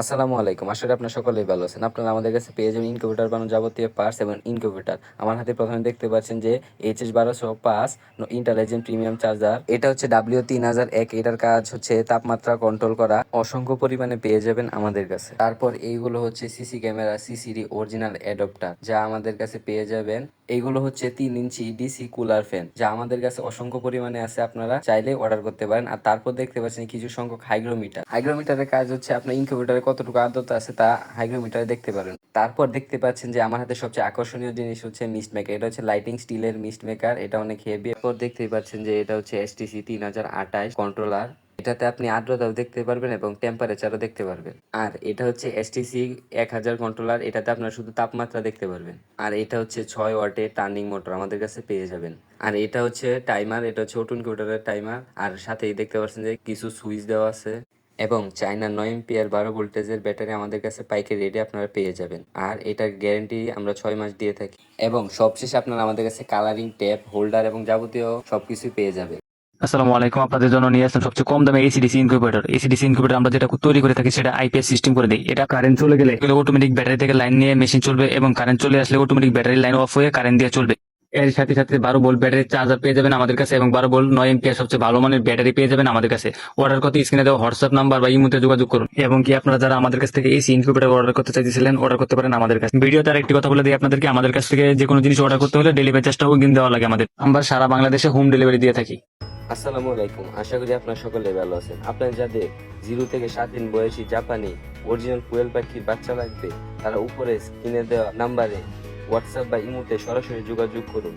আসসালামু আলাইকুম। আসলে আপনার সকলেই ভালো আছেন। আপনারা আমাদের কাছে পেয়ে যাবেন ইনকিউবেটার বানানো যাবতীয় পার্টস এবং ইনকিউবেটার। আমার হাতে প্রথমে দেখতে পাচ্ছেন যে এইচএস বারোশো পাঁচ ইন্টালিজেন্ট প্রিমিয়াম চার্জার এটা হচ্ছে ডাব্লিউ তিন হাজার এক। এটার কাজ হচ্ছে তাপমাত্রা কন্ট্রোল করা। অসংখ্য পরিমাণে পেয়ে যাবেন আমাদের কাছে। তারপর এইগুলো হচ্ছে CC camera CCD original adapter যা আমাদের কাছে পেয়ে যাবেন। এইগুলো হচ্ছে তিন ইঞ্চি ডিসি কুলার ফ্যান যা আমাদের কাছে অসংখ্য পরিমাণে আছে। আপনারা চাইলে অর্ডার করতে পারেন। আর তারপর দেখতে পাচ্ছেন কিছু সংখ্যক হাইগ্রোমিটার হাইগ্রোমিটারের কাজ হচ্ছে আপনার ইনকিউবেটারে কতটুকু আর্দ্রতা আছে তা হাইগ্রোমিটারে দেখতে পারেন। তারপর দেখতে পাচ্ছেন যে আমার হাতে সবচেয়ে আকর্ষণীয় জিনিস হচ্ছে মিস্ট মেকার। এটা হচ্ছে লাইটিং স্টিলের মিস্ট মেকার। এটা অনেক হেভি এরপর দেখতেই পাচ্ছেন যে এটা হচ্ছে এসটিসি তিন হাজার আঠাশ কন্ট্রোলার এটাতে আপনি আর্দ্রতাও দেখতে পারবেন এবং টেম্পারেচারও দেখতে পারবেন। আর এটা হচ্ছে এসটিসি এক হাজার কন্ট্রোলার এটাতে আপনার শুধু তাপমাত্রা দেখতে পারবেন। আর এটা হচ্ছে ছয় ওয়াটে টার্নিং মোটর আমাদের কাছে পেয়ে যাবেন। আর এটা হচ্ছে টাইমার এটা হচ্ছে ওটুন কিউটারের টাইমার আর সাথেই দেখতে পাচ্ছেন যে কিছু সুইচ দেওয়া আছে। এবং চায়না নয় এমপিয়ার বারো ভোল্টেজের ব্যাটারি আমাদের কাছে পাইকারি রেটে আপনারা পেয়ে যাবেন। আর এটার গ্যারেন্টি আমরা ছয় মাস দিয়ে থাকি। এবং সবশেষে আপনারা আমাদের কাছে কালারিং ট্যাপ, হোল্ডার এবং যাবতীয় সবকিছু পেয়ে যাবেন। আসসালামু আলাইকুম, আপনাদের জন্য নিয়ে আসলাম সবচেয়ে কম দামে এসিডিসি ইনকিউবেটর এসিডিসি ইনকিউবেটর আমরা যেটা তৈরি করে থাকি সেটা আইপিএস সিস্টেম করে দিই। এটা কারেন্ট চলে গেলে অটোমেটিক ব্যাটারি থেকে লাইন নিয়ে মেশিন চলবে এবং কারেন্ট চলে আসলে অটোমেটিক ব্যাটারি লাইন অফ হয়ে কারেন্ট দিয়ে চলবে। এর সাথে সাথে বারো ভোল্ট ব্যাটারি চার্জার পেয়ে যাবেন আমাদের কাছে এবং বারো ভোল্ট নয় এমপিআর সবচেয়ে ভালো মানের ব্যাটারি পেয়ে যাবেন আমাদের কাছে। অর্ডার করতে স্ক্রিনে দেওয়া হোয়াটসঅ্যাপ নাম্বার বা ইমোতে যোগাযোগ করুন। এবং কি আপনারা যারা আমাদের কাছ থেকে এসি ইনকিউবেটর অর্ডার করতে চাইছিলেন অর্ডার করতে পারেন আমাদের কাছে। ভিডিও তার একটি কথা বলে দিই আপনাদেরকে, আমাদের কাছ থেকে যে কোনো জিনিস অর্ডার করতে হলে ডেলিভারি চার্জটাও কিন্তু দেওয়া লাগে আমাদের। আমরা সারা বাংলাদেশে হোম ডেলিভারি দিয়ে থাকি। আসসালামু আলাইকুম, আশা করি আপনার সকলে ভালো আছেন। আপনার যাদের জিরো থেকে সাত দিন বয়সী জাপানি অরিজিনাল কোয়েল পাখির বাচ্চা লাগবে, তারা উপরে স্ক্রিনে দেওয়া নাম্বারে হোয়াটসঅ্যাপ বা ইমোতে সরাসরি যোগাযোগ করুন।